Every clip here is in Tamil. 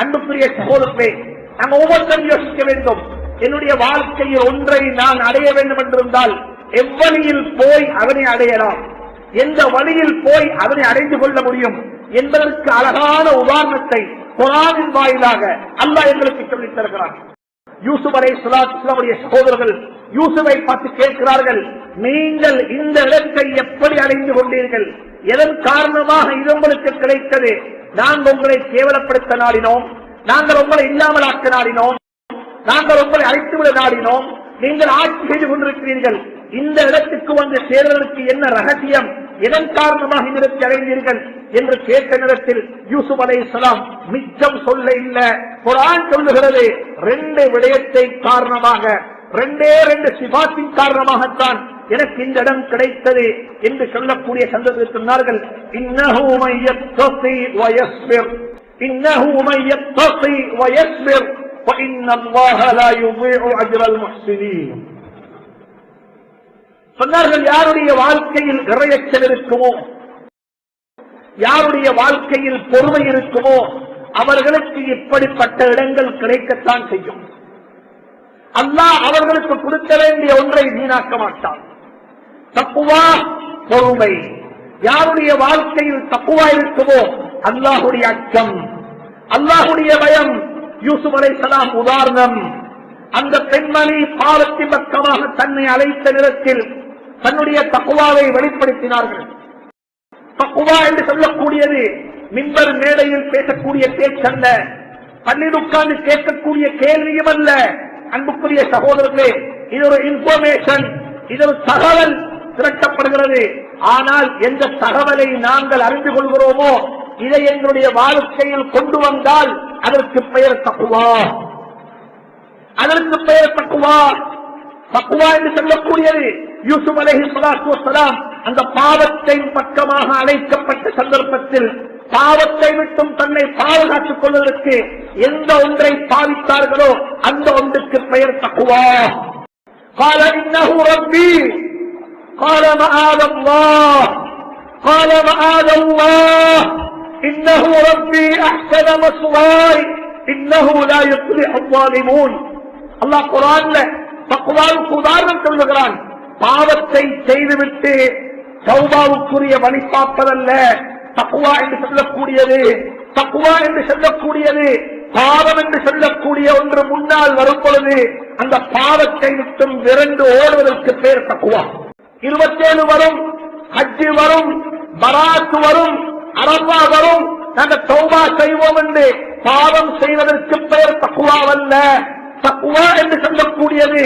அன்புக்குரிய சகோதரர்களே நாங்கள் ஒவ்வொருத்தரும் யோசிக்க வேண்டும். என்னுடைய வாழ்க்கையில் ஒன்றை நான் அடைய வேண்டும் என்றிருந்தால் எவ்வழியில் போய் அவனை அடையலாம். எந்த வழியில் போய் அவனை அடைந்து கொள்ள முடியும் என்பதற்கு அழகான உதாரணத்தை குரானின் வாயிலாக அல்லாஹ் எங்களுக்கு சொல்லித் தருகிறார் யூசுப் அலை சுலாத்துடைய சகோதரர்கள் யூசுவை பார்த்து கேட்கிறார்கள் நீங்கள் இந்த இடத்தை எப்படி அடைந்து கொண்டீர்கள்? எதன் காரணமாக இது உங்களுக்கு கிடைத்தது? நாங்கள் உங்களை கேவலப்படுத்த நாடினோம். நாங்கள் உங்களை இல்லாமலாக்க நாடினோம் நாங்கள் உங்களை அழைத்துவிட நாடினோம். நீங்கள் ஆட்சி செய்து கொண்டிருக்கிறீர்கள். இந்த இடத்துக்கு வந்து சேர்வதற்கு என்ன ரகசியம்? எதன் காரணமாக இதற்கு அடைந்தீர்கள்? என்று கேட்ட நேரத்தில் யூசுப் அலை மிச்சம் சொல்ல இல்ல. குரான் சொல்லுகிறது. ரெண்டு விடயத்தை காரணமாக ரெண்டே ரெண்டு சிபாத்தின் காரணமாகத்தான் எனக்கு இந்த இடம் கிடைத்தது என்று சொல்லக்கூடிய சந்தர்ப்பத்தில் சொன்னார்கள். சொன்னார்கள் யாருடைய வாழ்க்கையில் இறையச்சல் இருக்குமோ? யாருடைய வாழ்க்கையில் பொறுமை இருக்குமோ? அவர்களுக்கு இப்படிப்பட்ட இடங்கள் கிடைக்கத்தான் செய்யும். அல்லாஹ் அவர்களுக்கு கொடுக்க வேண்டிய ஒன்றை வீணாக்க மாட்டான். தப்புவா? பொறுமை. யாருடைய வாழ்க்கையில் தப்புவா இருக்குமோ? அல்லாஹுடைய அச்சம். அல்லாஹுடைய பயம். யூசுப் அலைஹிஸ்ஸலாம் உதாரணம். அந்த பெண்மணி பாலத்தி பக்கமாக தன்னை அழைத்த நிலத்தில் தன்னுடைய தக்குவாவை வெளிப்படுத்தினார்கள். தக்குவா என்று சொல்லக்கூடியது மின்பர் மேடையில் பேசக்கூடிய பேச்சல்ல பள்ளியில் உட்கார்ந்து கேட்கக்கூடிய கேள்வியும் அல்ல. அன்புக்குரிய சகோதரர்களே இது ஒரு இன்ஃபர்மேஷன் இது ஒரு தகவல். திரட்டப்படுகிறது. ஆனால் எந்த தகவலை நாங்கள் அறிந்து கொள்கிறோமோ இதை எங்களுடைய வாழ்க்கையில் கொண்டு வந்தால் அதற்கு பெயர் தக்குவா. அதற்கு பெயர் தக்குவா. தக்குவா என்று சொல்லக்கூடியது யூசுப் அலஹி சலாத்துலாம் அந்த பாவத்தை பக்கமாக அழைக்கப்பட்ட சந்தர்ப்பத்தில் பாவத்தை விட்டும் தன்னை பாதுகாத்துக் கொள்வதற்கு எந்த ஒன்றை பாவித்தார்களோ அந்த ஒன்றுக்கு பெயர் தக்குவா. கால قال معاذ الله قال معاذ الله إنه ربي أحسن مصواي إنه لا يفلح الظالمون அல்லாஹ் குரான்ல தக்குவாவுக்கு உதாரணம் சொல்லுகிறான் பாவத்தை செய்துவிட்டு சௌபாவுக்குரிய வழி பார்ப்பதல்ல தக்குவா என்று சொல்லக்கூடியது தக்குவா என்று சொல்லக்கூடியது பாவம் என்று சொல்லக்கூடிய ஒன்று முன்னால் வரும் பொழுது அந்த பாவத்தை விட்டும் விரண்டு ஓடுவதற்கு பேர் தக்குவா இருபத்தேழு வரும் ஹஜ்ஜு வரும் பராத்து வரும் அரபா வரும். நாங்கள் தௌபா செய்வோம் என்று பாவம் செய்வதற்கு பெயர் தக்குவாவல்ல தக்குவா என்று சொல்லக்கூடியது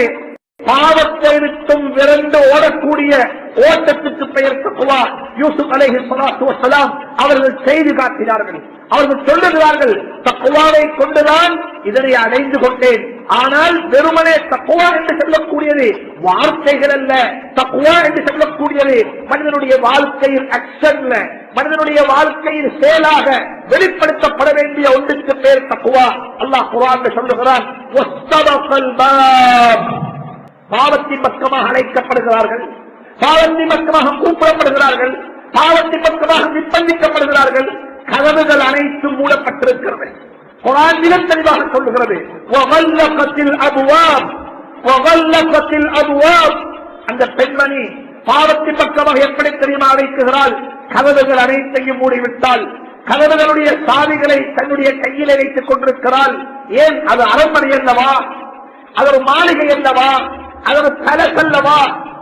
பாவத்தை விட்டும் விரண்டு ஓடக்கூடிய ஓட்டத்துக்கு பெயர் தக்குவா யூசுப் அலைஹி சலாத்து வசலாம் அவர்கள் செய்து காட்டினார்கள். அவர்கள் சொல்லுகிறார்கள் தக்குவாவை கொண்டுதான் இதனை அடைந்து கொண்டேன். ஆனால் வெறுமனே தக்குவா என்று சொல்லக்கூடியது வார்த்தைகள் அல்ல. தக்குவா என்று சொல்லக்கூடியது மனிதனுடைய வாழ்க்கையில் அக்ஷன்ல மனிதனுடைய வாழ்க்கையில் செயலாக வெளிப்படுத்தப்பட வேண்டிய ஒன்றுக்கு பேர் தக்குவா அல்லாஹ் குரான் சொல்லுகிறான் பாவத்தின் பக்கமாக அழைக்கப்படுகிறார்கள். பாவத்தின் பக்கமாக கூப்பிடப்படுகிறார்கள். பாவத்தின் பக்கமாக நிர்பந்திக்கப்படுகிறார்கள். கதவுகள் அனைத்தும் மூடப்பட்டிருக்கிறது. குரான் மிக தெளிவாக சொல்லுகிறது. அந்த பெண்மணி பாவத்தின் பக்கமாக எப்படி தெரியுமா அழைக்குகிறாள் கதவுகள் அனைத்தையும் மூடிவிட்டால் கதவுகளுடைய சாவிகளை தன்னுடைய கையில் வைத்துக் கொண்டிருக்கிறாள். ஏன்? அது அரண்மனை அல்லவா? அது ஒரு மாளிகை அல்லவா? அது ஒரு பேலஸ்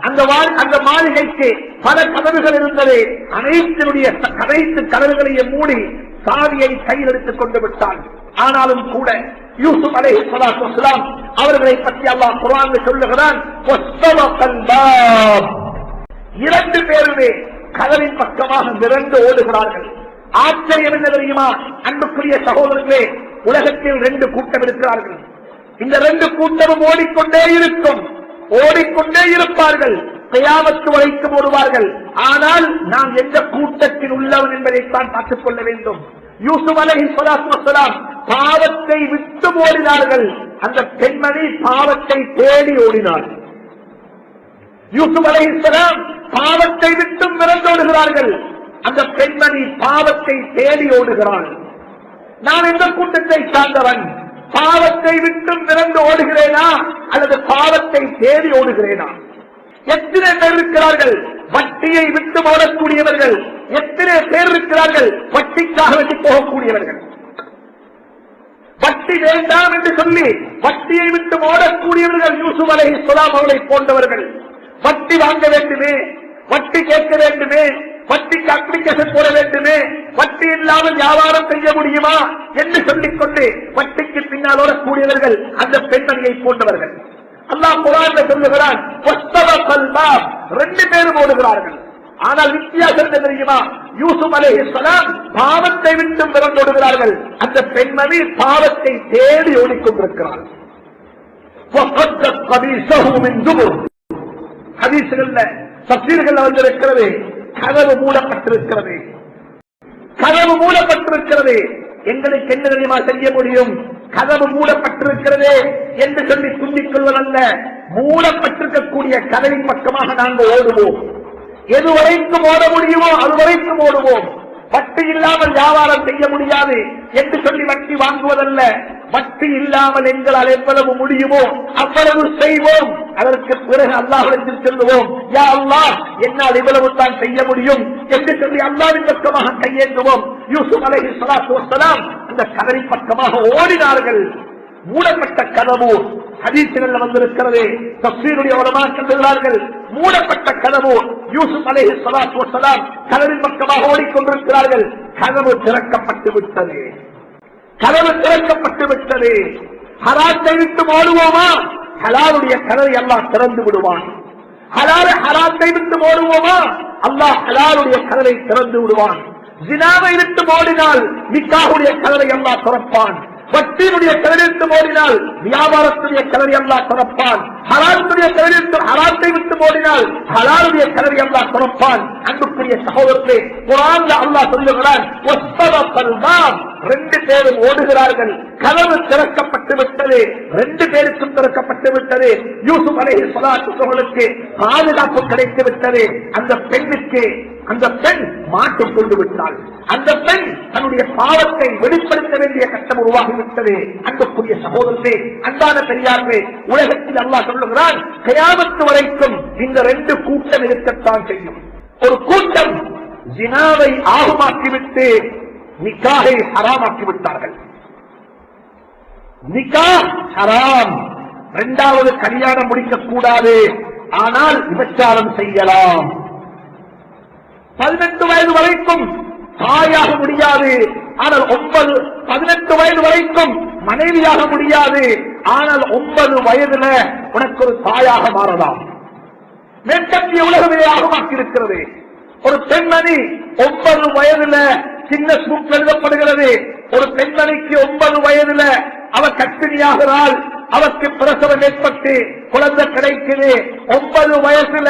அந்த அந்த மாளிகைக்கு பல கதவுகள் இருந்தது. அனைத்தினுடைய அனைத்து கதவுகளையும் மூடி சாவியை கையில் எடுத்துக் கொண்டு விட்டான். ஆனாலும் கூட யூசுப் அலைஹி ஸலாத்து அவர்களை பற்றி அல்லா குரான் சொல்லுகிறான் இரண்டு பேருமே கதவின் பக்கமாக விரண்டு ஓடுகிறார்கள். ஆச்சரியம் என்ன தெரியுமா? அன்புக்குரிய சகோதரர்களே உலகத்தில் ரெண்டு கூட்டம் இருக்கிறார்கள். இந்த ரெண்டு கூட்டமும் ஓடிக்கொண்டே இருக்கும். ஓடிக்கொண்டே இருப்பார்கள். கையாமத்து வரைக்கும் ஓடுவார்கள் ஆனால் நாம் எந்த கூட்டத்தில் உள்ளவன் என்பதைத்தான் பார்த்துக் கொள்ள வேண்டும். யூசுப் அலஹி பாவத்தை விட்டு ஓடினார்கள். அந்த பெண்மணி பாவத்தை தேடி ஓடினார்கள் யூசுப் அலைஹிஸ்ஸலாம் பாவத்தை விட்டும் மிறந்தோடுகிறார்கள் அந்த பெண்மணி பாவத்தை தேடி ஓடுகிறாள். நான் எந்த கூட்டத்தை சார்ந்தவன்? பாவத்தை விட்டும் நிறந்து ஓடுகிறேனா? அல்லது பாவத்தை தேடி ஓடுகிறேனா? எத்தனை பேர் இருக்கிறார்கள்? வட்டியை விட்டு ஓடக்கூடியவர்கள். எத்தனை பேர் இருக்கிறார்கள்? வட்டிக்காக வேண்டி போகக்கூடியவர்கள். வட்டி வேண்டாம் என்று சொல்லி வட்டியை விட்டு ஓடக்கூடியவர்கள் யூசுப் அலை சுலாம் அவர்களை போன்றவர்கள். வட்டி வாங்க வேண்டுமே? வட்டி கேட்க வேண்டுமே? வட்டிக்கு அப்ளிகேஷன் போட வேண்டுமே? வட்டி இல்லாமல் வியாபாரம் செய்ய முடியுமா? என்று சொல்லிக்கொண்டு வட்டிக்கு பின்னாலோட கூடியவர்கள் அந்த பெண்மணியை போன்றவர்கள். அல்லாஹ் குரான் சொல்லுகிறான் ரெண்டு பேரும் ஓடுகிறார்கள். ஆனால் வித்தியாசம் தெரியுமா? யூசுப் அலே பாவத்தை விட்டு விரண்டோடுகிறார்கள் அந்த பெண்மணி பாவத்தை தேடி ஓடிக்கொண்டிருக்கிறார். ஹதீசுகள்ல சப்சீர்கள் வந்திருக்கிறது கதவு மூடப்பட்டிருக்கிறது. கதவு மூடப்பட்டிருக்கிறது. எங்களுக்கு என்ன தெரியுமா செய்ய முடியும்? கதவு மூடப்பட்டிருக்கிறது என்று சொல்லி துண்டிக் கொள்வதல்ல. மூடப்பட்டிருக்கக்கூடிய கதவின் பக்கமாக நாங்கள் ஓடுவோம். எது வரைக்கும் ஓட முடியுமோ அது வரைக்கும் ஓடுவோம். வட்டி இல்லாமல் வியாபாரம் செய்ய முடியாது என்று சொல்லி வட்டி வாங்குவதல்ல. வட்டி இல்லாமல் எங்களால் எவ்வளவு முடியுமோ அவ்வளவு செய்வோம். அதற்கு பிறகு அல்லாஹிடத்தில் செல்லுவோம். யா அல்லாஹ் என்னால் இவ்வளவு தான் செய்ய முடியும் என்று சொல்லி அல்லாவின் பக்கமாக கையேந்துவோம். யூசுப் அலஹி சலாத்து வசலாம் அந்த கதவின் பக்கமாக ஓடினார்கள். மூடப்பட்ட கதவு ஹதீசினல்ல வந்திருக்கிறது. தப்சீருடைய உலமாக சொல்லுகிறார்கள் மூடப்பட்ட கதவு. யூசுப் அலைஹி சலாத்து வசலாம் கதவின் பக்கமாக ஓடிக்கொண்டிருக்கிறார்கள். கதவு திறக்கப்பட்டு விட்டது. கதவு திறக்கப்பட்டு விட்டது. ஹராத்தை விட்டு ஓடுவோமா? ஹலாலுடைய கதவை எல்லாம் திறந்து விடுவான். ஹலால ஹராத்தை விட்டு ஓடுவோமா? அல்லாஹ் ஹலாலுடைய கதவை திறந்து விடுவான். ஜினாவை விட்டு ஓடினால் நிக்காவுடைய கதவை எல்லாம் திறப்பான். வட்டியினுடைய கதவிட்டு ஓடினால் வியாபாரத்துடைய கதவை அல்லா திறப்பான். ஹலாலுடைய கதவிட்டு ஹலாத்தை விட்டு ஓடினால் ஹலாலுடைய கதவை அல்லா திறப்பான். அன்புக்குரிய சகோதரத்தை குரான் அல்லாஹ் சொல்லுகிறான் ரெண்டு பேரும் ஓடுகிறார்கள். கதவு திறக்கப்பட்டு விட்டது. ரெண்டு பேருக்கும் திறக்கப்பட்டு விட்டது. யூசுப் அலை சலாத்துகளுக்கு பாதுகாப்பு கிடைத்து விட்டது. அந்த பெண்ணுக்கு அந்த பெண் மாட்டிக் கொண்டு விட்டாள். அந்த பெண் தன்னுடைய பாவத்தை வெளிப்படுத்த வேண்டிய கட்டம் உருவாகிவிட்டது. அன்புக்குரிய சகோதரரே அன்பான பெரியார்களே உலகத்தில் அல்லாஹ் சொல்லுகிறான் கயாமத்து வரைக்கும் இந்த ரெண்டு கூட்டம் இருக்கத்தான் செய்யும். ஒரு கூட்டம் ஜினாவை ஆகுமாக்கிவிட்டு நிக்காகை ஹராமாக்கி விட்டார்கள் நிக்கா ஹராம். இரண்டாவது கல்யாணம் முடிக்கக்கூடாது. ஆனால் விபச்சாரம் செய்யலாம். பதினெட்டு வயது வரைக்கும் தாயாக முடியாது. ஆனால் ஒன்பது பதினெட்டு வயது வரைக்கும் மனைவியாக முடியாது. ஆனால் ஒன்பது வயதுல உனக்கு ஒரு தாயாக மாறலாம். மேற்கத்திய உலகமே ஆகமாக்கி இருக்கிறது ஒரு பெண்மணி ஒன்பது வயதுல சின்ன சூப் எழுதப்படுகிறது. ஒரு பெண்மணிக்கு ஒன்பது வயதுல அவர் கற்பிணியாகிறாள் அவருக்கு பிரசவம் ஏற்பட்டு குழந்தை கிடைக்குது. ஒன்பது வயசுல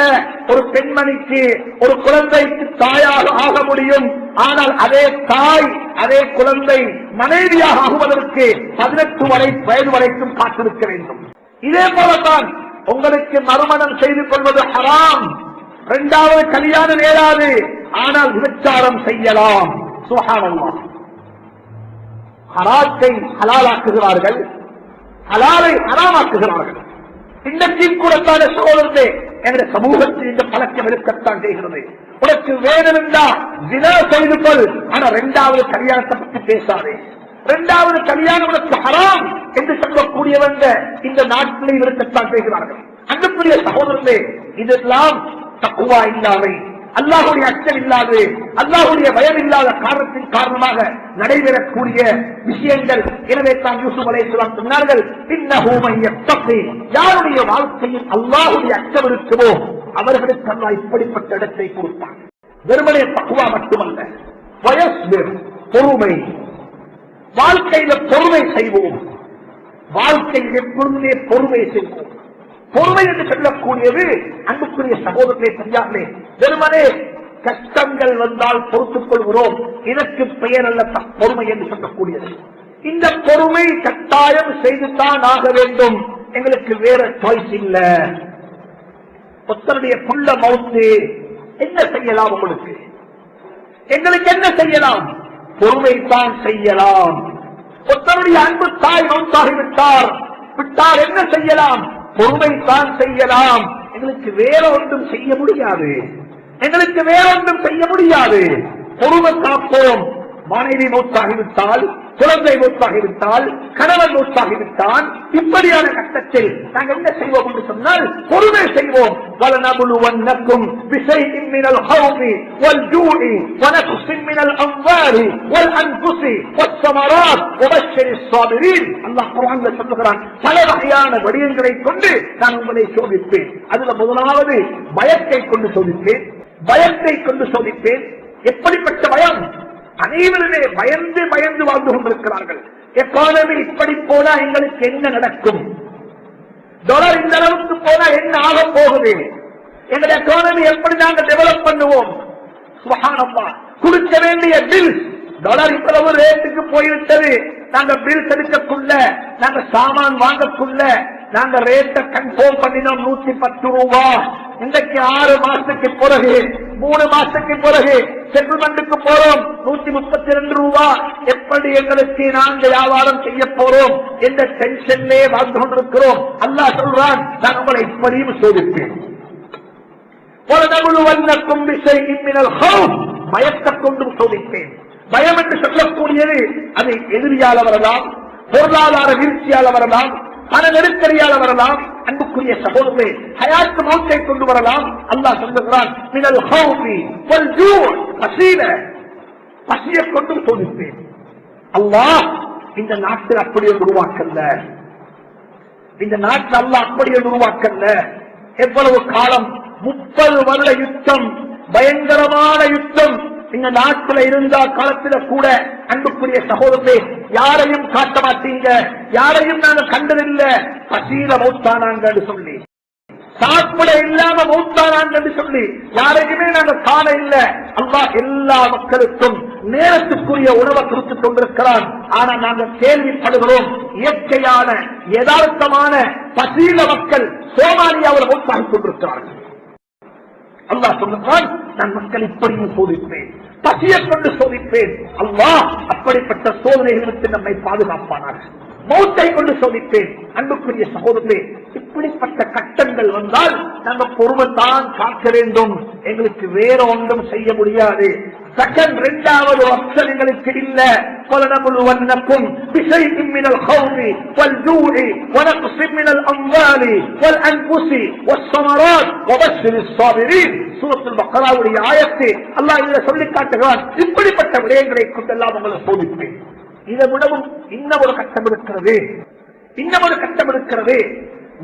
ஒரு பெண்மணிக்கு ஒரு குழந்தைக்கு தாயாக ஆக முடியும். ஆனால் அதே தாய் அதே குழந்தை மனைவியாக ஆகுவதற்கு பதினெட்டு வரை வயது வரைக்கும் காத்திருக்க வேண்டும். இதே போலத்தான் உங்களுக்கு மறுமணம் செய்து கொள்வது ஹராம். இரண்டாவது கல்யாணம் ஏறாது. ஆனால் விபச்சாரம் செய்யலாம். சுகானல்லாம் ஹராத்தை ஹலாலாக்குகிறார்கள். அலாலை அலாமாக்குகிறார்கள் இன்னத்தில் கூடத்தான சகோதரத்தை எங்களுடைய சமூகத்தில் இந்த பழக்கம் இருக்கத்தான் செய்கிறது. உனக்கு வேணும் என்றா தின செய்து கொள். ஆனா இரண்டாவது கல்யாணத்தை பற்றி பேசாதே. இரண்டாவது கல்யாணம் உனக்கு ஹராம் என்று சொல்லக்கூடியவங்க இந்த நாட்டிலே இருக்கத்தான் செய்கிறார்கள். அன்புக்குரிய சகோதரர்களே இதெல்லாம் தக்குவா இல்லாமை. அல்லாஹுடைய அச்சம் இல்லாது அல்லாஹுடைய பயம் இல்லாத காரணத்தின் காரணமாக நடைபெறக்கூடிய விஷயங்கள். எனவே தான் யூசுப் அலைஹிஸ்ஸலாம் சொன்னார்கள் இன்னஹு யாருடைய வாழ்க்கையில் அல்லாஹுடைய அச்சம் இருக்குமோ அவர்களுக்கு அல்லா இப்படிப்பட்ட இடத்தை கொடுத்தான். வெறுமனே பக்குவா மட்டுமல்ல வயஸ்பிர் பொறுமை. வாழ்க்கையில பொறுமை செய்வோம். வாழ்க்கையில் எப்பொழுதுமே பொறுமை செய்வோம். பொறுமை என்று சொல்லக்கூடியது அன்புக்குரிய சகோதரர்களே பெரியார்களே வெறுமனே கஷ்டங்கள் வந்தால் பொறுத்துக் கொள்கிறோம். இதற்கு பெயர் அல்ல த- பொறுமை என்று சொல்லக்கூடியது. இந்த பொறுமை கட்டாயம் செய்துதான் ஆக வேண்டும். எங்களுக்கு வேற சாய்ஸ் இல்ல. ஒத்தருடைய புள்ள மவுத்து என்ன செய்யலாம் உங்களுக்கு? எங்களுக்கு என்ன செய்யலாம்? பொறுமை தான் செய்யலாம். ஒத்தருடைய அன்பு தாய் மௌத்தாகிவிட்டார் விட்டால் என்ன செய்யலாம்? பொறுமைத்தான் செய்யலாம். எங்களுக்கு வேற ஒன்றும் செய்ய முடியாது. எங்களுக்கு வேற ஒன்றும் செய்ய முடியாது. பொறுமை காப்போம். மனைவி மூத்தாகிவிட்டால் குழந்தை மூத்தாகிவிட்டால் கணவன் மூத்தாகிவிட்டால் இப்படியான கட்டத்தில் நாங்கள் என்ன செய்வோம் என்று சொன்னால் பொறுமை செய்வோம் وَلَنَبْلُوَنَّكُمْ بِشَيْءٍ مِّنَ الْخَوْفِ وَالْجُوعِ وَنَقْصٍ مِّنَ الْأَمْوَالِ وَالْأَنفُسِ وَالثَّمَرَاتِ وَبَشِّرِ الصَّابِرِينَ அல்லாஹ் குர்ஆன்ல சொல்லுகிறான் பல வகையான வடிவங்களை கொண்டு நான் உங்களை சோதிப்பேன் அதுல முதலாவது பயத்தை கொண்டு சோதிப்பேன் பயத்தை கொண்டு சோதிப்பேன் எப்படிப்பட்ட பயம் அனைவருமே பயந்து பயந்து வாழ்ந்து கொண்டிருக்கிறார்கள். எக்கானமி இப்படி போனா எங்களுக்கு என்ன நடக்கும்? டாலர் இந்த அளவுக்கு போனா என்ன ஆக போகுது? எங்கள் எக்கானமி எப்படி நாங்க டெவலப் பண்ணுவோம்? கொடுக்க வேண்டிய பில் டாலர் இவ்வளவு ரேட்டுக்கு போயிருக்கிறது நாங்க பில் செலுத்தக்குள்ள நாங்க சாமான் வாங்கக்குள்ள நாங்க ரேட்ட கன்ஃபார்ம் பண்ணினோம் நூத்தி பத்து ரூபா. இன்றைக்கு ஆறு மாசத்துக்கு பிறகு மூணு மாசத்துக்கு பிறகு செட்டில்மெண்ட்டுக்கு போறோம். நூத்தி முப்பத்தி ரெண்டு ரூபா. எப்படி எங்களுக்கு நாங்க வியாபாரம் செய்ய போறோம்? என்ற டென்ஷன்லே வாழ்ந்து கொண்டிருக்கிறோம். அல்லா சொல்றான் நான் உங்களை இப்படியும் சோதிப்பேன். வண்ணக்கும் விசை இம்மினல் பயத்தை கொண்டும் சோதிப்பேன். பயம் என்று சொல்லக்கூடியது அது எதிரியால வரலாம் பொருளாதார வீழ்ச்சியால வரலாம் பண நெருக்கடியால வரலாம். அன்புக்குரிய சகோதரே ஹயாத்து மௌத்தை கொண்டு வரலாம். அல்லாஹ் சொல்லுகிறான் மினல் ஹௌஃபி வல் ஜூ பசியை கொண்டும் சோதிப்பேன். அல்லாஹ் இந்த நாட்டில் அப்படியே உருவாக்கல்ல. இந்த நாட்டில் அல்லாஹ் அப்படியே உருவாக்கல்ல. எவ்வளவு காலம்? முப்பது வருட யுத்தம் பயங்கரமான யுத்தம். நீங்க நாட்டுல இருந்தா காலத்துல கூட அன்புக்குரிய சகோதரே யாரையும் காட்ட மாட்டீங்க. யாரையும் நாங்க கண்டதில்லை. பசீல மௌத்தானாங்கன்னு சொல்லி. சாப்பிட இல்லாம மௌத்தானாங்க சொல்லி. யாரையுமே நாங்க காண இல்ல. அல்லா எல்லா மக்களுக்கும் நேரத்துக்குரிய உணவை கொடுத்துக் கொண்டிருக்கிறான். ஆனா நாங்க கேள்விப்படுகிறோம் இயற்கையான யதார்த்தமான பசீல மக்கள் சோமாலியாவில் மௌத்தாகிக் கொண்டிருக்கிறார்கள். அல்லாஹ் சொல்லுகிறான் நான் மக்கள் இப்படியும் சோதிப்பேன் பசியை கொண்டு சோதிப்பேன். அல்லாஹ் அப்படிப்பட்ட சோதனைகளுக்கு நம்மை பாதுகாப்பானார் மௌத்தை கொண்டு சோதிப்பேன் அன்புக்குரிய சகோதரே இப்படிப்பட்ட கட்டங்கள் வந்தால் நாங்கள் பொறுமை தான் காக்க வேண்டும். எங்களுக்கு வேற ஒன்றும் செய்ய முடியாது. செகண்ட் இரண்டாவது ஆப்ஷன் எங்களுக்கு இல்ல وَلَنَبْلُوَنَّكُمْ بِشَيْءٍ مِّنَ الْخَوْفِ وَالْجُوعِ وَنَقْصٍ مِّنَ الْأَمْوَالِ وَالْأَنفُسِ وَالثَّمَرَاتِ وَبَشِّرِ الصَّابِرِينَ சூரத்துல் பக்ராவுடைய ஆயத்தை அல்லாஹ் இதுல சொல்லி காட்டுகிறான் இப்படிப்பட்ட விடயங்களை கொண்டெல்லாம் உங்களை சோதிப்பேன் இதை விடவும் இன்னும் ஒரு கட்டம் இருக்கிறது இன்னும் ஒரு கட்டம் இருக்கிறது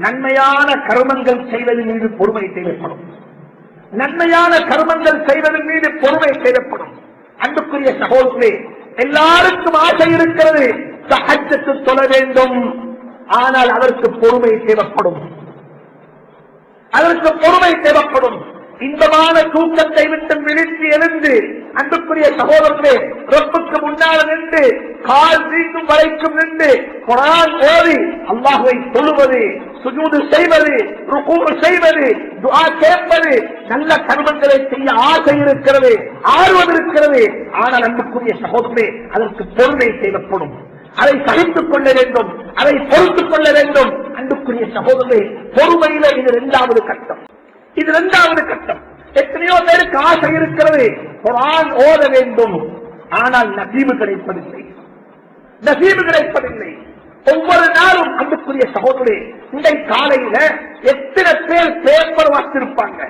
நன்மையான கர்மங்கள் செய்வதன் மீது பொறுமை தேவைப்படும் நன்மையான கர்மங்கள் செய்வதன் மீது பொறுமை தேவைப்படும். அன்புக்குரிய சகோதரே எல்லாருக்கும் ஆசை இருக்கிறது சகஜத்து சொல்ல வேண்டும். ஆனால் அதற்கு பொறுமை தேவைப்படும். அதற்கு பொறுமை தேவைப்படும். இன்பமான தூக்கத்தை விட்டு விழித்து எழுந்து அன்புக்குரிய சகோதரர்களே ரொப்புக்கு முன்னால் நின்று கால் வீட்டும் வரைக்கும் நின்று குரான் ஓதி அல்லாஹுவை சொல்லுவது சுஜூது செய்வது ருக்கூறு செய்வது துவா கேட்பது நல்ல கர்மங்களை செய்ய ஆசை இருக்கிறது ஆர்வம் இருக்கிறது. ஆனால் அன்புக்குரிய சகோதரே அதற்கு பொறுமை தேவைப்படும். அதை சகித்துக் கொள்ள வேண்டும் அதை பொறுத்துக் கொள்ள வேண்டும். அன்புக்குரிய சகோதரே பொறுமையில இது இரண்டாவது கட்டம். இது இரண்டாவது கட்டம். எத்தனையோ பேருக்கு ஆசை இருக்கிறது. குரான் ஓத வேண்டும். ஆனால் நசீபு கிடைப்பதில்லை. நசீபு கிடைப்பதில்லை. ஒவ்வொரு நாளும் அன்புக்குரிய சகோதரே இன்றை காலையில எத்தனை பேர் பேப்பர் வாசித்திருப்பாங்க?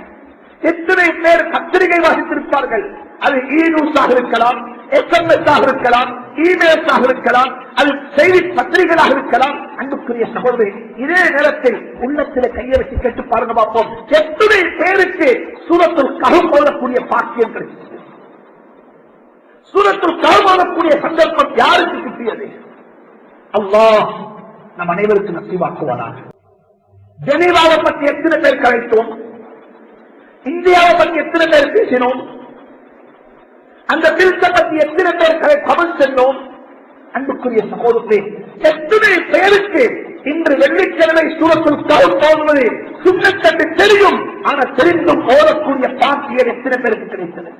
எத்தனை பேர் பத்திரிகை வாசித்திருப்பார்கள்? அது ஈ நியூஸாக இருக்கலாம் எஸ்எம்எஸ் இருக்கலாம் இமெயில்ஸாக இருக்கலாம் அது செய்தி பத்திரிகைகளாக இருக்கலாம். அன்புக்குரிய சகோதரி இதே நேரத்தில் உள்ளத்தில கையை வச்சு கேட்டு பாருங்க பார்ப்போம். எத்தனை பேருக்கு சூரத்தில் ககம் போடக்கூடிய பாக்கியம் கிடைச்சது சூரத்தில் ககம் சந்தர்ப்பம் யாருக்கு கிட்டியது? அல்லாஹ் நம் அனைவருக்கு நசிவாக்குவானாக. ஜெனீவாவை பற்றி எத்தனை பேர் கலைத்தோம்? இந்தியாவை பற்றி எத்தனை பேர் பேசினோம்? அந்த பில்ஸை பற்றி எத்தனை பேர் கமல் சென்றோம் அன்புக்குரிய சகோதரே எத்தனை பேருக்கு இன்று வெள்ளிக்கிழமை சூரத்தில் கவுல் போடுவது சுண்ணத்தட்டு தெரியும் ஆனா தெரிந்தும் ஓடக்கூடிய பாக்கியர் எத்தனை பேருக்கு கிடைத்தது?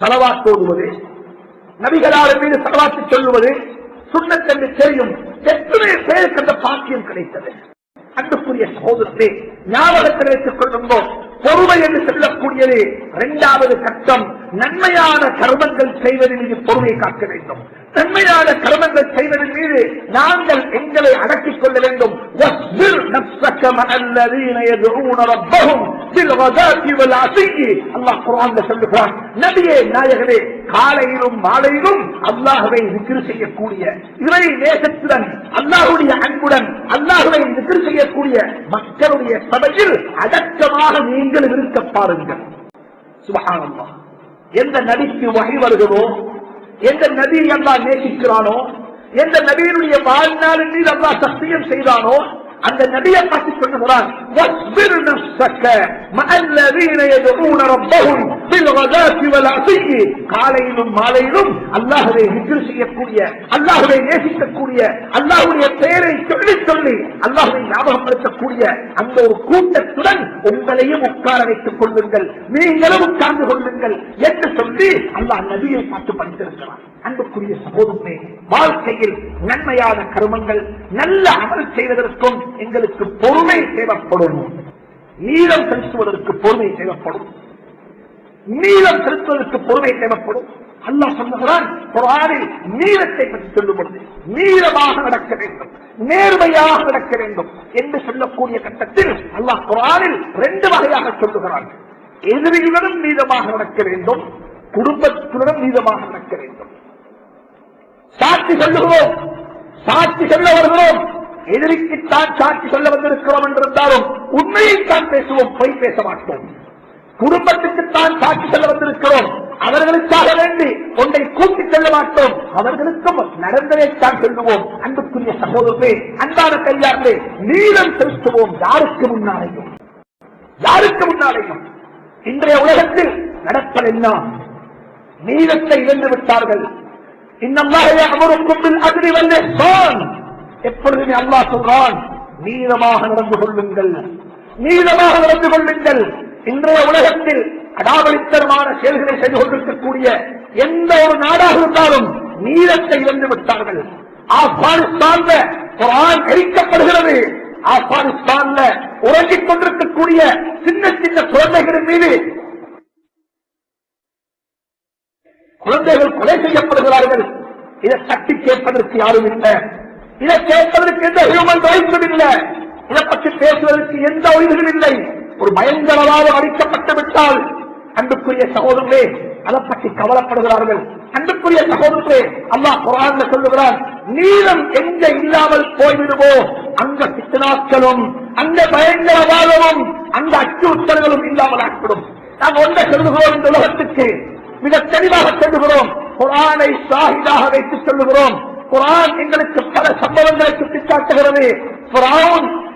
செலவா தோடுவது நபிகளார் மீது சலவாத்து சொல்லுவது சுண்ணத்தண்டு தெரியும் எத்தனை பேருக்கு அந்த பாக்கியம் கிடைத்தது? அன்புக்குரிய சகோதரத்தை ஞாபகத்தில் வைத்துக் கொள்ளும்போது பொறுமை என்று சொல்லக்கூடியது இரண்டாவது கட்டம் நன்மையான கர்மங்கள் செய்வதில் இது பொறுமை காக்க வேண்டும். நன்மையான கர்மங்கள் செய்வதன் மீது நாங்கள் எங்களை அடக்கிக் கொள்ள வேண்டும். நாயகமே காலையிலும் மாலையிலும் அல்லாஹுவை விக்கிரு செய்யக்கூடிய இறை நேசத்துடன் அல்லாஹுடைய அன்புடன் அல்லாஹுவை விக்கிரு செய்யக்கூடிய மக்களுடைய சபையில் அடக்கமாக நீங்கள் இருக்க பாருங்கள். சுபகானந்தம் எந்த நபிக்கு வகை வருகிறோ எந்த நபி அல்லா நேசிக்கிறானோ எந்த நபியினுடைய வாழ்நாள் மீது அல்லா சத்தியம் செய்தானோ அந்த நபியை பார்த்து சொல்லுகிறான் وَاصْبِرْ نَفْسَكَ مَعَ الَّذِينَ يَدْعُونَ رَبَّهُمْ بِالْغَدَاةِ وَالْعَشِيِّ காலையிலும் மாலையிலும் அல்லாஹ்வை திக்ர் செய்யக்கூடிய அல்லாஹ்வை நேசிக்கக்கூடிய அல்லாஹ்வுடைய பெயரை சொல்லி சொல்லி அல்லாஹ்வை ஞாபகப்படுத்தக்கூடிய அந்த ஒரு கூட்டத்துடன் உங்களையும் உட்கார வைத்துக் கொள்ளுங்கள் நீங்களும் உட்கார்ந்து கொள்ளுங்கள் என்று சொல்லி அல்லாஹ் நபியை பார்த்து படித்திருக்கிறான் அன்புக்குரிய சகோதரனே வாழ்க்கையில் நன்மையான கர்மங்கள் நல்ல அமல் செய்வதற்கும் எங்களுக்கு பொறுமை தேவைப்படும் நீளம் செலுத்துவதற்கு பொறுமை தேவைப்படும். நீளம் செலுத்துவதற்கு பொறுமை தேவைப்படும். அல்லாஹ் சொல்லுகிறான் குரானில் நீளத்தை பற்றி சொல்லும் பொழுது நீளமாக நடக்க வேண்டும் நேர்மையாக நடக்க வேண்டும் என்று சொல்லக்கூடிய கட்டத்தில் அல்லாஹ் குரானில் ரெண்டு வகையாக சொல்லுகிறான். எதிரிகளுடன் நீதமாக நடக்க வேண்டும் குடும்பத்துடன் நீதமாக நடக்க வேண்டும். சாட்சி சொல்லுகிறோம் சாட்சி சொல்ல வருகிறோம். எதிரிக்குத்தான் சாட்சி சொல்ல வந்திருக்கிறோம் என்றிருந்தாலும் உண்மையை தான் பேசுவோம் பொய் பேச மாட்டோம். குடும்பத்துக்குத்தான் சாட்சி சொல்ல வந்திருக்கிறோம். அவர்களுக்காக வேண்டி ஒன்றை கூட்டி செல்ல மாட்டோம். அவர்களுக்கும் நடந்ததைத்தான் சொல்லுவோம். அன்புக்குரிய சகோதரே அன்பான கையாளே நீளம் செலுத்துவோம். யாருக்கு முன்னாலேயும்? யாருக்கு முன்னாலேயும்? இன்றைய உலகத்தில் நடப்பதெல்லாம் நீளத்தை இழந்து விட்டார்கள். இன்னல்லாக அவருக்கும் அதிரி வல்ல எப்பொழுதுமே அல்லாஹ் சொல்றான் நீளமாக நடந்து கொள்ளுங்கள். நீளமாக நடந்து கொள்ளுங்கள். இன்றைய உலகத்தில் அடாவளித்தனமான செயல்களை செய்து கொண்டிருக்கக்கூடிய எந்த ஒரு நாடாக இருந்தாலும் நீளத்தை இழந்து விட்டார்கள். ஆப்கானிஸ்தான்ல குரான் எரிக்கப்படுகிறது ஆப்கானிஸ்தான்ல உறங்கிக் கொண்டிருக்கக்கூடிய சின்ன சின்ன குழந்தைகளின் மீது குழந்தைகள் கொலை செய்யப்படுகிறார்கள். இதை தட்டி கேட்பதற்கு யாரும் இல்லை. இதை கேட்பதற்கு எந்த ஹியூமன் ரைட்ஸும் இல்லை இதை பற்றி பேசுவதற்கு எந்த உயிர்கள் இல்லை. ஒரு பயங்கரவாதம் அடிக்கப்பட்டு விட்டால் அன்புக்குரிய சகோதரர்களே அதை பற்றி கவலைப்படுகிறார்கள். அன்புக்குரிய சகோதரர்களே அல்லாஹ் குரான் சொல்லுகிறான் நீளம் எங்க இல்லாமல் போய்விடுவோ அந்த சித்தனாக்களும் அந்த பயங்கரவாதமும் அந்த அச்சுறுத்தல்களும் இல்லாமல் ஆக்கிவிடும் நாங்கள் ஒன்றை சொல்லுகிறோம் இந்த உலகத்துக்கு மிக தெளிவாக சொல்லுகிறோம். குரானை சாகிதாக வைத்து சொல்லுகிறோம். குரான் எங்களுக்கு பல சம்பவங்களை சுட்டிக்காட்டுகிறது.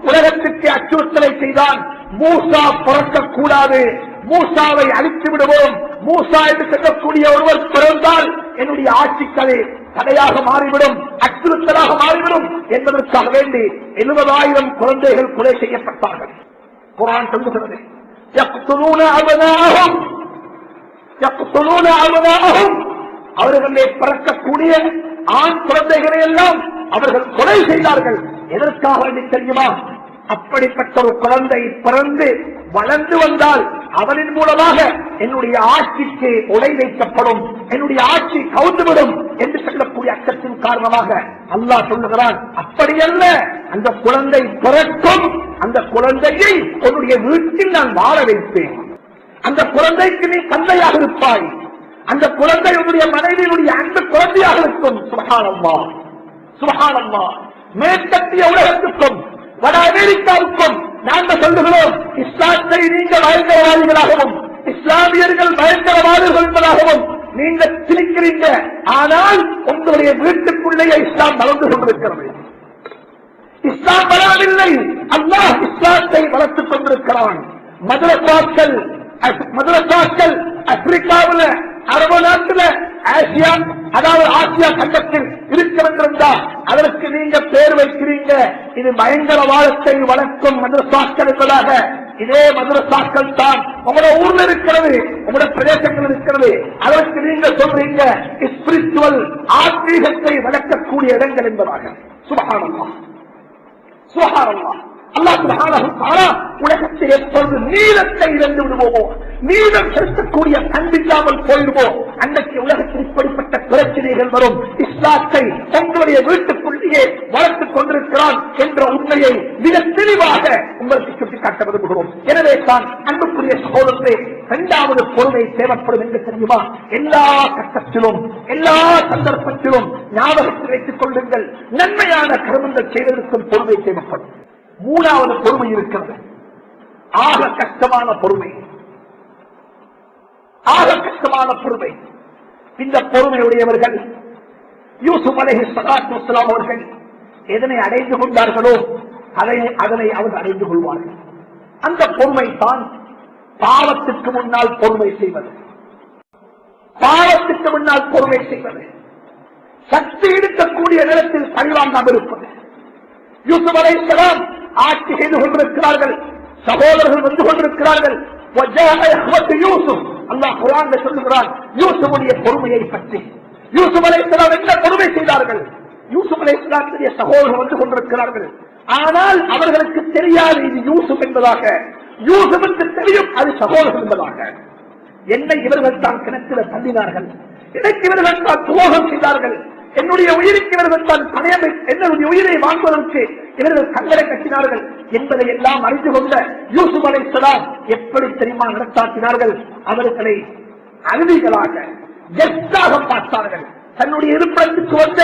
உலகத்திற்கு அச்சுறுத்தலை செய்தான். மூசா பிறக்கக்கூடாது. மூசாவை அழித்து விடுவோம். மூசா என்று சொல்லக்கூடிய ஒருவர் பிறந்தால் என்னுடைய ஆட்சிக்கதை தடையாக மாறிவிடும் அச்சுறுத்தலாக மாறிவிடும் என்பதற்காக வேண்டி எழுபதாயிரம் குழந்தைகள் கொலை செய்யப்பட்டார்கள். குரான் சொல்லுகிறது. அவர்களுடைய பிறக்கக்கூடிய ஆண் குழந்தைகளை எல்லாம் அவர்கள் கொலை செய்தார்கள். எதற்காக வேண்டி தெரியுமா? அப்படிப்பட்ட ஒரு குழந்தை பிறந்து வளர்ந்து வந்தால் அவனின் மூலமாக என்னுடைய ஆட்சிக்கு உடை வைக்கப்படும் என்னுடைய ஆட்சி கவுந்துவிடும் என்று சொல்லக்கூடிய அச்சத்தின் காரணமாக அல்லாஹ் சொல்லுகிறான். அப்படியல்ல அந்த குழந்தை பிறக்கும் அந்த குழந்தையை உன்னுடைய வீட்டில் நான் வாழ வைப்பேன். அந்த குழந்தைக்கு நீ தந்தையாக இருப்பாய். அந்த குழந்தை மனைவியினுடைய அந்த குழந்தையாக இருக்கும் சுபகானம்மா. சுபகானம்மா. மேற்கத்திய உலகத்துக்கும் வட அமெரிக்காவுக்கும் நாங்கள் சொல்லுகிறோம் இஸ்லாத்தை நீங்கள் பயங்கரவாதிகளாகவும் இஸ்லாமியர்கள் பயங்கரவாதிகள் என்பதாகவும் நீங்கள் சிரிக்கிறீங்க. ஆனால் உங்களுடைய வீட்டுக்குள்ளேயே இஸ்லாம் வளர்ந்து கொண்டிருக்கிறது. இஸ்லாம் வளரவில்லை. அல்லாஹ் இஸ்லாத்தை வளர்த்துக் கொண்டிருக்கிறான். மதுரசாக்கள் மதுரசாக்கள் ஆப்பிரிக்காவில் அரபு நாட்டில் ஆசியா அதாவது ஆசியா கண்டத்தில் இருக்கிறதா அதற்கு நீங்க பேர் வைக்கிறீங்க. இது பயங்கரவாதத்தை வளர்க்கும் மதுரசாக்கள் என்பதாக. இதே மதுரசாக்கள் தான் உங்களோட ஊர்ல இருக்கிறது உங்களோட பிரதேசங்கள் இருக்கிறது. அதற்கு நீங்க சொல்றீங்க ஸ்பிரிச்சுவல் ஆத்மீகத்தை வளர்க்கக்கூடிய இடங்கள் என்பதாக. சுபகானமா சுபகானமா அல்லாஹ் உலகத்தை தஆலா உலகத்தில் எப்பொழுது நீளத்தை இழந்து விடுவோமோ நீளம் செலுத்தக்கூடிய கண்டில்லாமல் போயிடுவோம் அன்றைக்கு உலகத்தில் இப்படிப்பட்ட பிரச்சனைகள் வரும். இஸ்லாத்தை தங்களுடைய வீட்டுக்குள்ளேயே வளர்த்துக் கொண்டிருக்கிறான் என்ற உண்மையை மிக தெளிவாக உங்களுக்கு சுட்டிக்காட்ட விரும்புகிறோம். எனவே தான் அன்புக்குரிய சகோதரத்தை இரண்டாவது பொறுமை தேவைப்படும் என்று தெரியுமா? எல்லா கட்டத்திலும் எல்லா சந்தர்ப்பத்திலும் ஞாபகத்தில் வைத்துக் கொள்ளுங்கள். நன்மையான கருமங்கள் செய்வதற்கும் பொறுமை தேவைப்படும். மூணாவது பொறுமை இருக்கிறது. ஆக கஷ்டமான பொறுமை. ஆக கஷ்டமான பொறுமை. இந்த பொறுமையுடையவர்கள் யூசுப் அலஹி ஸலாத்து அவர்கள் எதனை அடைந்து கொண்டார்களோ அதை அதனை அவர் அடைந்து கொள்வார்கள். அந்த பொறுமை தான் பாவத்துக்கு முன்னால் பொறுமை செய்வது. பாவத்துக்கு முன்னால் பொறுமை செய்வது. சக்தி இருக்கக்கூடிய நேரத்தில் பழிவாங்காமல் இருப்பது. யூசுப் அலை ஆட்சி செய்து கொண்டிருக்கிறார்கள் சகோதரர்கள் வந்து கொண்டிருக்கிறார்கள். யூசுப். அல்லா குரான் சொல்லுகிறான் யூசுடைய பொறுமையை பற்றி. யூசுப் அலை இஸ்லாம் என்ன பொறுமை செய்தார்கள்? யூசுப் அலை சகோதரர்கள் வந்து கொண்டிருக்கிறார்கள். ஆனால் அவர்களுக்கு தெரியாது இது யூசுப் என்பதாக. யூசுஃபுக்கு தெரியும் அது சகோதரர் என்பதாக. என்னை இவர்கள் தான் கிணத்துல தள்ளினார்கள். எனக்கு இவர்கள் தான் துரோகம் செய்தார்கள். என்னுடைய உயிருக்கு இவர்கள் தான் பணையமை என்னுடைய உயிரை வாங்குவதற்கு இவர்கள் கங்கரை கட்டினார்கள் என்பதை எல்லாம் அறிந்து கொண்ட யூசுப் அலைஹிஸ்ஸலாம் எப்படி தெரியுமா நடத்தாக்கினார்கள்? அவர்களை அருவிகளாக கெஸ்டாக பார்த்தார்கள். தன்னுடைய இருப்பிடத்துக்கு வந்த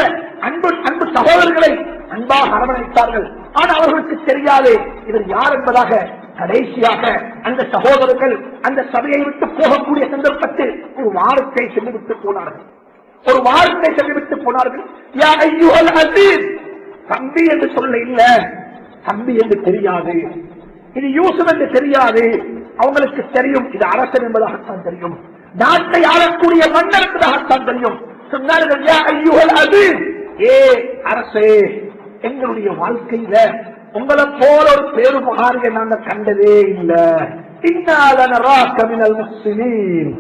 அன்பு அன்பு சகோதரர்களை அன்பாக அரவணைத்தார்கள். ஆனால் அவர்களுக்கு தெரியாது இவர் யார் என்பதாக கடைசியாக அந்த சகோதரர்கள் அந்த சபையை விட்டு போகக்கூடிய சந்தர்ப்பத்தில் ஒரு வார்த்தை சொல்லிவிட்டு போனார்கள். ஒரு வார்த்தை சொல்லிவிட்டு போனார்கள். தம்பி என்று சொல்ல இல்ல தம்பி என்று தெரியாது இது யூசுப் என்று தெரியாது அவங்களுக்கு தெரியும் இது அரசன் என்பதாகத்தான் தெரியும் நாட்டை ஆளக்கூடிய மன்னர் என்பதாகத்தான் தெரியும் சொன்னார்கள் யா ஐயுஹல் அசீஸ் ஏ அரசே எங்களுடைய வாழ்க்கையில உங்களை போல ஒரு பேருபகாரியை நாங்க கண்டதே இல்ல இன்னாலன மினல் முஸ்லிமீன்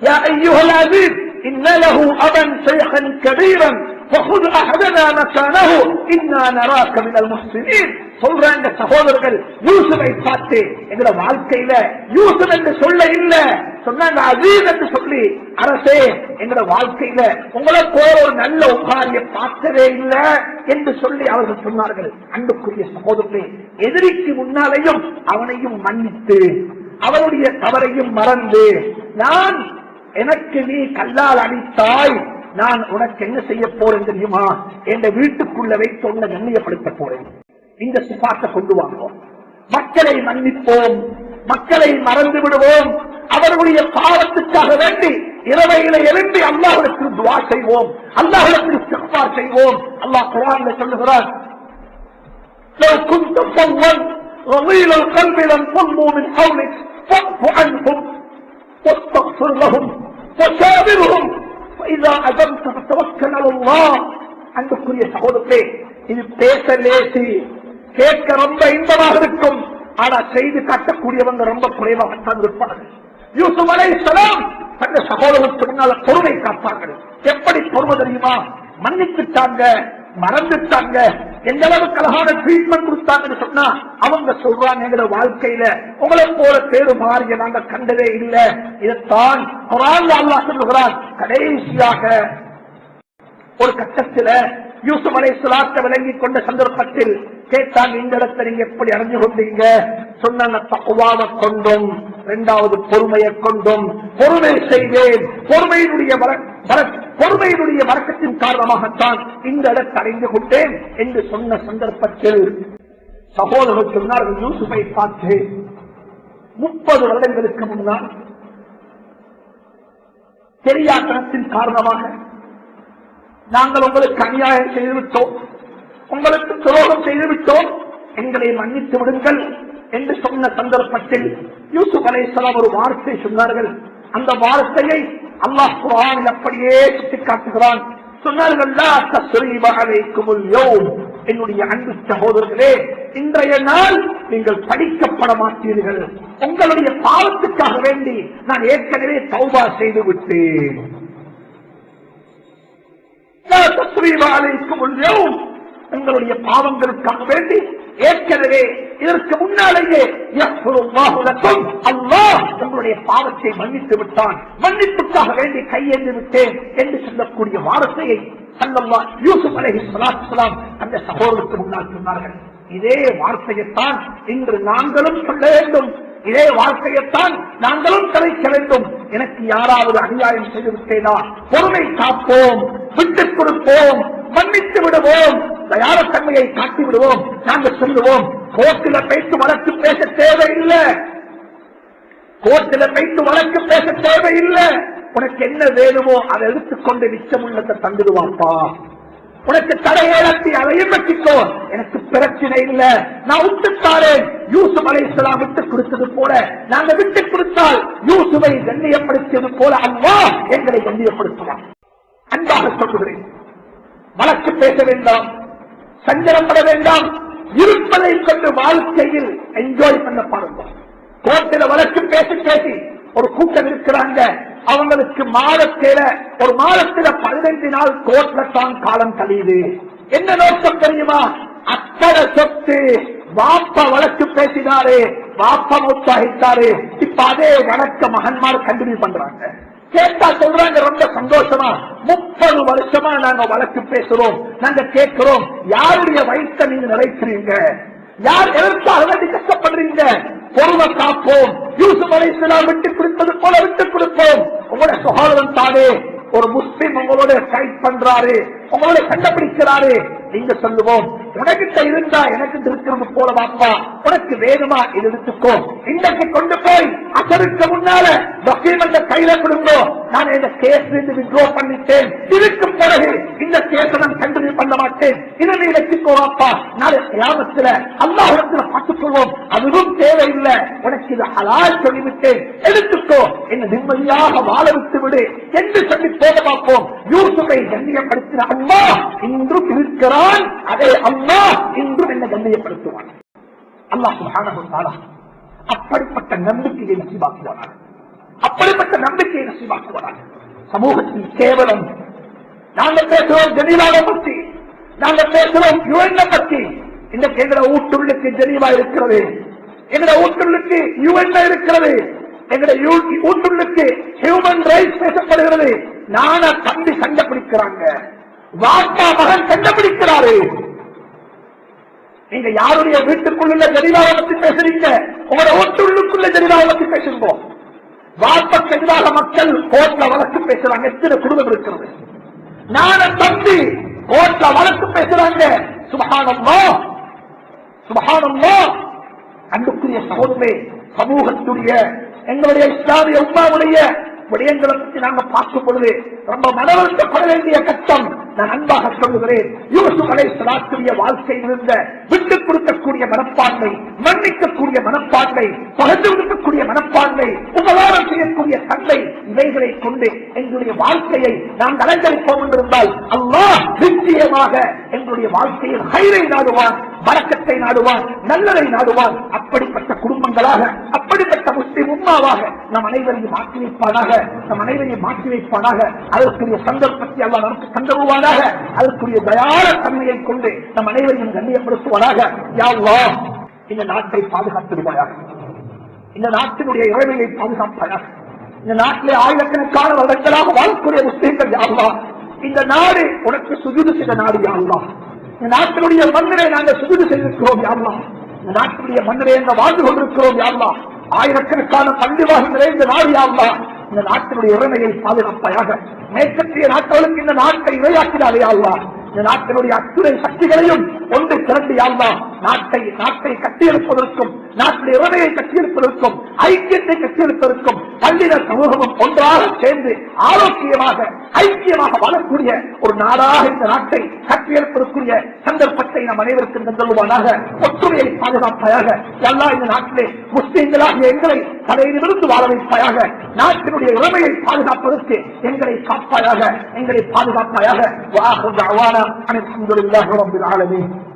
يا أيها العزيز إن له أبا شيخا كبيرا فخذ أحدنا مكانه إنا نراك من المحسنين சொல்ற இந்த சகோதரர்கள் யூசுவை பார்த்து எங்களோட வாழ்க்கையில யூசுப் என்று சொல்ல இல்ல சொன்னாங்க அசீஸ் என்று சொல்லி அரசே எங்களோட வாழ்க்கையில உங்களை போல ஒரு நல்ல உபாரிய பார்த்ததே இல்ல என்று சொல்லி அவர்கள் சொன்னார்கள் அன்புக்குரிய சகோதரர்களே எதிரிக்கு முன்னாலேயும் அவனையும் மன்னித்து அவனுடைய தவறையும் மறந்து நான் எனக்கு நீ கல்லால் அடித்தாய் நான் உனக்கு என்ன செய்ய போறேன் தெரியுமா என் வீட்டுக்குள்ள வைத்து உன்னை கண்ணியப்படுத்த போறேன் இந்த சிபாத்தை கொண்டு வாங்குவோம் மக்களை மன்னிப்போம் மக்களை மறந்து விடுவோம் அவர்களுடைய பாவத்துக்காக வேண்டி இரவையில எழும்பி அல்லாஹிடத்தில் துவா செய்வோம் அல்லாஹிடத்தில் இஸ்திக்பார் செய்வோம் அல்லாஹ் குரான்ல சொல்லுகிறார் لو كنت فظا غليظ القلب لانفضوا من حولك فاعف عنهم واستغفر لهم وشاورهم அன்புக்குரிய சகோதரத்தை இது பேச லேசி. கேட்க ரொம்ப இன்பமாக இருக்கும். ஆனா செய்து காட்டக்கூடியவங்க ரொம்ப குறைவாகத்தான் இருப்பார்கள். யூசுப் அலை சலாம் தங்க சகோதரத்துக்கு முன்னால பொறுமை காப்பார்கள். எப்படி பொறுமை தெரியுமா? மன்னித்துட்டாங்க. மறந்துட்டாங்க. எந்த அளவுக்கு அழகான ட்ரீட்மெண்ட் கொடுத்தாங்கன்னு சொன்னா அவங்க சொல்றாங்க எங்களோட வாழ்க்கையில. உங்களை போல பேரு மாறிய நாங்க கண்டதே இல்ல. இதைத்தான் குரான் அல்லாஹ் கடைசியாக ஒரு கட்டத்துல யூசுப் அலை சுலாத்தை விளங்கி கொண்ட சந்தர்ப்பத்தில் கேட்டாங்க இந்த இடத்தை நீங்க எப்படி அறிஞ்சு கொண்டீங்க? சொன்னாங்க தக்குவாவை கொண்டும் இரண்டாவது பொறுமையை கொண்டும். பொறுமை செய்வேன். பொறுமையினுடைய வர- பொறுமையினுடைய வழக்கத்தின் காரணமாகத்தான் இந்த இடத்தை அறிந்து கொண்டேன் என்று சொன்ன சந்தர்ப்பத்தில் சகோதரர் சொன்னார்கள் யூசுஃபை பார்த்து. முப்பது வருடங்களுக்கு முன்னால் தெரியாத்தனத்தின் காரணமாக நாங்கள் உங்களுக்கு அநியாயம் செய்துவிட்டோம் உங்களுக்கு துரோகம் செய்துவிட்டோம் எங்களை மன்னித்து விடுங்கள் என்று சொன்ன சந்தர்ப்பத்தில் யூசுப் அலைஹிஸ்ஸலாம் ஒரு வார்த்தை சொன்னார்கள். அந்த வார்த்தையை அல்லாஹ் குர்ஆனில் அப்படியே சுட்டிக்காட்டுகிறான். சொன்னார்கள் என்னுடைய அன்பு சகோதரர்களே இன்றைய நாள் நீங்கள் படிக்கப்பட மாட்டீர்கள். உங்களுடைய பாவத்துக்காக வேண்டி நான் ஏற்கனவே சௌபா செய்து விட்டேன். உங்களுடைய பாவங்களுக்காக வேண்டி ஏற்கனவே இதற்கு முன்னாலேயே அல்லா லக்கும். பாவத்தை மன்னித்து விட்டான். மன்னிப்புக்காக வேண்டி கையேந்து விட்டேன் என்று சொல்லக்கூடிய வார்த்தையை சல்லம்மா யூசுப் அலஹி ஸலாத்து அந்த சகோதரருக்கு முன்னால் சொன்னார்கள். இதே வார்த்தையைத்தான் இன்று நாங்களும் சொல்ல வேண்டும். இதே வார்த்தையைத்தான் நாங்களும் கலைக்க வேண்டும். எனக்கு யாராவது அநியாயம் செய்து விட்டேனா? பொறுமை காப்போம். விட்டுக் கொடுப்போம். மன்னித்து விடுவோம். தயாரத்தன்மையை காட்டி விடுவோம். நாங்கள் சொல்லுவோம் கோர்ட்டில் பேச்சு வளர்த்து பேச தேவையில்லை. கோர்ட்டில் வைத்து வழக்கு பேச தேவையில்லை. உனக்கு என்ன வேணுமோ அதை எடுத்துக்கொண்டு மிச்சமுள்ளத்தை தந்துடுவாப்பா உனக்கு தடையேழத்தி அதையும் வச்சுக்கோ எனக்கு பிரச்சனை இல்ல. நான் விட்டுத்தாரேன். யூசுப் அலைஹிஸ்ஸலாம் விட்டு கொடுத்தது போல. நாங்க விட்டு கொடுத்தால் யூசுவை கண்ணியப்படுத்தியது போல அல்வா எங்களை கண்ணியப்படுத்துவார் அன்பாக சொல்லுகிறேன். வழக்கு பேச வேண்டாம். சஞ்சலப்பட வேண்டாம். இருப்பதை கொண்டு வாழ்க்கையில் என்ஜாய் பண்ண பாருங்கள் கோர்ட்டில் வழக்கு பேசி பேசி ஒரு கூட்டம் இருக்கிறாங்க. அவங்களுக்கு மாதத்தில ஒரு மாதத்தில பதினைந்து நாள் கோர்ட்ல தான் காலம் கழியுது. என்ன நோக்கம் தெரியுமா? அத்தனை சொத்து வாப்ப வழக்கு பேசினாரு வாப்ப உற்சாகித்தாரு இப்ப அதே வழக்க மகன்மார் கண்டினியூ பண்றாங்க. கேட்டா சொல்றாங்க ரொம்ப சந்தோஷமா. முப்பது வருஷமா நாங்க வழக்கு பேசுறோம். நாங்க கேட்கிறோம் யாருடைய வயசை நீங்க நினைக்கிறீங்க யார் எதற்காக வேண்டி கஷ்டப்படுறீங்க? பொறுமை காப்போம். யூசுப் அலைஹிஸ்ஸலாம் விட்டு கொடுத்தது போல விட்டு கொடுப்போம். உங்களோட சகோதரன் தானே. ஒரு முஸ்லீம் உங்களோட ஃபைட் பண்றாரு. உங்களோட கண்டுபிடிக்கிறாரு. நீங்க சொல்லுவோம். உனக்கிட்ட இருந்தா எனக்கு இருக்கிறது போல பாப்பா உனக்கு வேணுமா இது எடுத்துக்கோ. இன்றைக்கு கொண்டு போய் அசருக்கு முன்னால டாக்குமெண்ட் கையில கொடுங்கோ. நான் இந்த கேஸ் இருந்து வித்ரோ பண்ணிட்டேன். இதுக்கு பிறகு இந்த கேஸ் நான் பண்ண மாட்டேன். இதை நீ வச்சுக்கோ நாளை கிராமத்துல அல்லாஹிடத்துல பார்த்துக் கொள்வோம் அதுவும் தேவையில்லை. உனக்கு இது ஹலால் சொல்லிவிட்டேன். எடுத்துக்கோ. என்ன நிம்மதியாக வாழ விட்டு விடு என்று சொல்லி போக பார்ப்போம். யூசுஃபை கண்ணியப்படுத்தின அம்மா இன்றும் இருக்கிறான். அதே அம்மா இன்றும் என்ன கண்ணியப்படுத்துவான். அல்லாஹ் சுப்ஹானஹு அப்படிப்பட்ட நம்பிக்கையை நசிபாக்குவானார் அப்படிப்பட்ட நம்பிக்கையை நசிபாக்குவானார் சமூகத்தின் கேவலம். நாங்கள் பேசுவோம் ஜெனீவாவை பற்றி. நாங்க பேசுறோம் யுஎன் பற்றி இந்த எங்கட ஊட்டுள்ளுக்கு ஜெனீவா இருக்கிறது. எங்கட ஊட்டுள்ளுக்கு யுஎன் இருக்கிறது. எங்கட யூ- ஊட்டுள்ளுக்கு ஹியூமன் ரைட்ஸ் பேசப்படுகிறது. நான தம்பி சண்டை பிடிக்கிறாங்க. வாப்பா மகன் சண்டை பிடிக்கிறாரு. நீங்க யாருடைய வீட்டுக்குள்ள ஜெனிவாவை பத்தி பேசுறீங்க? உங்களோட ஓட்டுள்ளுக்குள்ள ஜெனிவாவை பத்தி பேசுங்க. வாப்பக்கு எதிராக மக்கள் கோர்ட்ல வழக்கு பேசுறாங்க. எத்தனை குடும்பம் இருக்கிறது? நான தம்பி கோட்ட வளர்த்து பேசுறாங்க. சுபகானம்மா சுபகானம்மா அன்புக்குரிய சகோதரே சமூகத்துடைய எங்களுடைய இஸ்லாமிய உமாவுடைய விடயங்களை பற்றி நாங்க பார்க்கும் பொழுது ரொம்ப மனவருத்தப்பட வேண்டிய கட்டம் நான் அன்பாக சொல்லுகிறேன். யூசுப் அலை சலாத்துடைய வாழ்க்கையில் இருந்த விட்டு கொடுக்கக்கூடிய மனப்பான்மை மன்னிக்கக்கூடிய மனப்பான்மை பகிர்ந்து கொடுக்கக்கூடிய மனப்பான்மை உபகாரம் செய்யக்கூடிய தன்மை இவைகளை கொண்டு எங்களுடைய வாழ்க்கையை நாம் அலங்கரிப்போம் என்றிருந்தால் அல்லாஹ் நிச்சயமாக எங்களுடைய வாழ்க்கையில் ஹைரை நாடுவான் வழக்கத்தை நாடுவான் நல்லதை நாடுவான். அப்படிப்பட்ட குடும்பங்களாக அப்படிப்பட்ட முஸ்லிம் உண்மாவாக நம் அனைவரையும் மாற்றி வைப்பானாக நம் அனைவரையும் மாற்றி வைப்பானாக அதற்குரிய சந்தர்ப்பத்தை அல்ல நமக்கு தந்தருவானாக அதற்குரிய தயான தன்மையை கொண்டு நம் அனைவரையும் கண்ணியப்படுத்துவானாக. யா இந்த நாட்டை பாதுகாத்திருவாயாக இந்த நாட்டினுடைய இறைமையை பாதுகாப்பாயாக. இந்த நாட்டிலே ஆயிரக்கணக்கான வருடங்களாக வாழக்கூடிய முஸ்லீம்கள் யா இந்த நாடு உனக்கு சுஜூது செய்த நாடு யா இந்த நாட்டினுடைய மன்னரை நாங்கள் சுஜூது செய்திருக்கிறோம் யா இந்த நாட்டினுடைய மன்னரை நாங்கள் வாழ்ந்து கொண்டிருக்கிறோம் யா ஆயிரக்கணக்கான பள்ளிவாக இந்த நாடு யா இந்த நாட்டினுடைய உரிமையை பாதுகாப்பாயாக மேற்கத்திய நாட்களுக்கு இந்த நாட்டை இரையாக்கினாலே யா இந்த நாட்டினுடைய அத்துணை சக்திகளையும் ஒன்று திரண்டு யாழ்லா நாட்டை நாட்டை கட்டியெழுப்பதற்கும் நாட்டில் இறைமையை கட்டியெழுப்பதற்கும் ஐக்கியத்தை கட்டியெழுப்பதற்கும் பள்ளின சமூகமும் ஒன்றாக சேர்ந்து ஆரோக்கியமாக ஐக்கியமாக வாழக்கூடிய ஒரு நாடாக இந்த நாட்டை கட்டியெழுப்பதற்குரிய சந்தர்ப்பத்தை நம் அனைவருக்கும் தந்துள்ளுவானாக ஒற்றுமையை பாதுகாப்பாயாக எல்லா இந்த நாட்டிலே முஸ்லீம்களாகிய எங்களை தலையிலிருந்து வாழ வைப்பாயாக. நாட்டினுடைய இளமையை பாதுகாப்பதற்கு எங்களை காப்பாயாக எங்களை பாதுகாப்பாயாக. வாஹு அனைத்து அனில் ஹம்துலில்லாஹி ரப்பில்